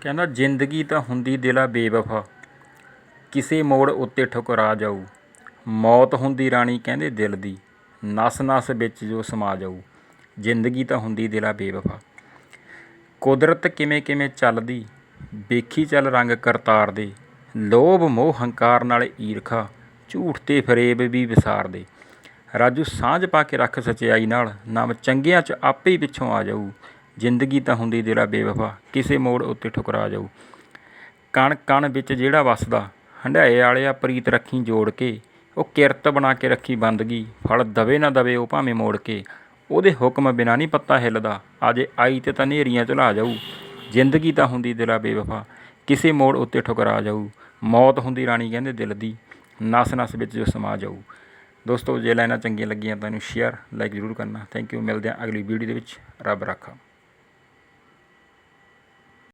ਕਹਿੰਦਾ, ਜ਼ਿੰਦਗੀ ਤਾਂ ਹੁੰਦੀ ਦਿਲਾ ਬੇਵਫਾ। ਕਿਸੇ ਮੋੜ ਉੱਤੇ ਠੁਕਰਾ ਜਾਊ। ਮੌਤ ਹੁੰਦੀ ਰਾਣੀ ਕਹਿੰਦੇ ਦਿਲ ਦੀ। ਨਸ ਨਸ ਵਿੱਚ ਜੋ ਸਮਾ ਜਾਊ। ਜ਼ਿੰਦਗੀ ਤਾਂ ਹੁੰਦੀ ਦਿਲਾ ਬੇਵਫਾ। ਕੁਦਰਤ ਕਿਵੇਂ ਕਿਵੇਂ ਚੱਲਦੀ? ਵੇਖੀ ਚੱਲ ਰੰਗ ਕਰਤਾਰ ਦੇ। ਲੋਭ ਮੋਹ ਹੰਕਾਰ ਨਾਲ ਈਰਖਾ। ਝੂਠ ਤੇ ਫਰੇਬ ਵੀ ਵਿਸਾਰਦੇ ਰਾਜੂ ਸਾਂਝ ਪਾ ਕੇ ਰੱਖ ਸਚਾਈ ਨਾਲ। ਨਾਮ ਚੰਗਿਆਂ 'ਚ ਆਪੇ ਹੀ ਪਿੱਛੋਂ ਆ ਜਾਊ। ਜ਼ਿੰਦਗੀ ਤਾਂ ਹੁੰਦੀ ਦਿਲਾ ਬੇਵਫਾ, ਕਿਸੇ ਮੋੜ ਉੱਤੇ ਠੁਕਰਾ ਜਾਊ। ਕਣ ਕਣ ਵਿੱਚ ਜਿਹੜਾ ਵਸਦਾ ਹੰਡਾਏ ਵਾਲਿਆ ਪ੍ਰੀਤ ਰੱਖੀ ਜੋੜ ਕੇ, ਉਹ ਕਿਰਤ ਬਣਾ ਕੇ ਰੱਖੀ ਬੰਦਗੀ, ਫਲ ਦਵੇ ਨਾ ਦਵੇ ਉਹ ਭਾਵੇਂ ਮੋੜ ਕੇ। ਉਹਦੇ ਹੁਕਮ ਬਿਨਾ ਨਹੀਂ ਪੱਤਾ ਹਿੱਲਦਾ, ਅਜੇ ਆਈ ਤੇ ਤਾਂ ਨੇਰੀਆਂ ਝੁਲਾ ਜਾਊ। ਜ਼ਿੰਦਗੀ ਤਾਂ ਹੁੰਦੀ ਦਿਲਾ ਬੇਵਫਾ, ਕਿਸੇ ਮੋੜ ਉੱਤੇ ਠੁਕਰਾ ਜਾਊ। ਮੌਤ ਹੁੰਦੀ ਰਾਣੀ ਕਹਿੰਦੇ ਦਿਲ ਦੀ, ਨਸ ਨਸ ਵਿੱਚ ਜੋ ਸਮਾ ਜਾਊ। ਦੋਸਤੋ, ਜੇ ਲਾਈਨਾਂ ਚੰਗੀਆਂ ਲੱਗੀਆਂ ਤਾਂ ਇਹਨੂੰ ਸ਼ੇਅਰ ਲਾਈਕ ਜ਼ਰੂਰ ਕਰਨਾ। ਥੈਂਕ ਯੂ ਮਿਲਦੇ ਹਾਂ ਅਗਲੀ ਵੀਡੀਓ ਦੇ ਵਿੱਚ। ਰੱਬ ਰਾਖਾ।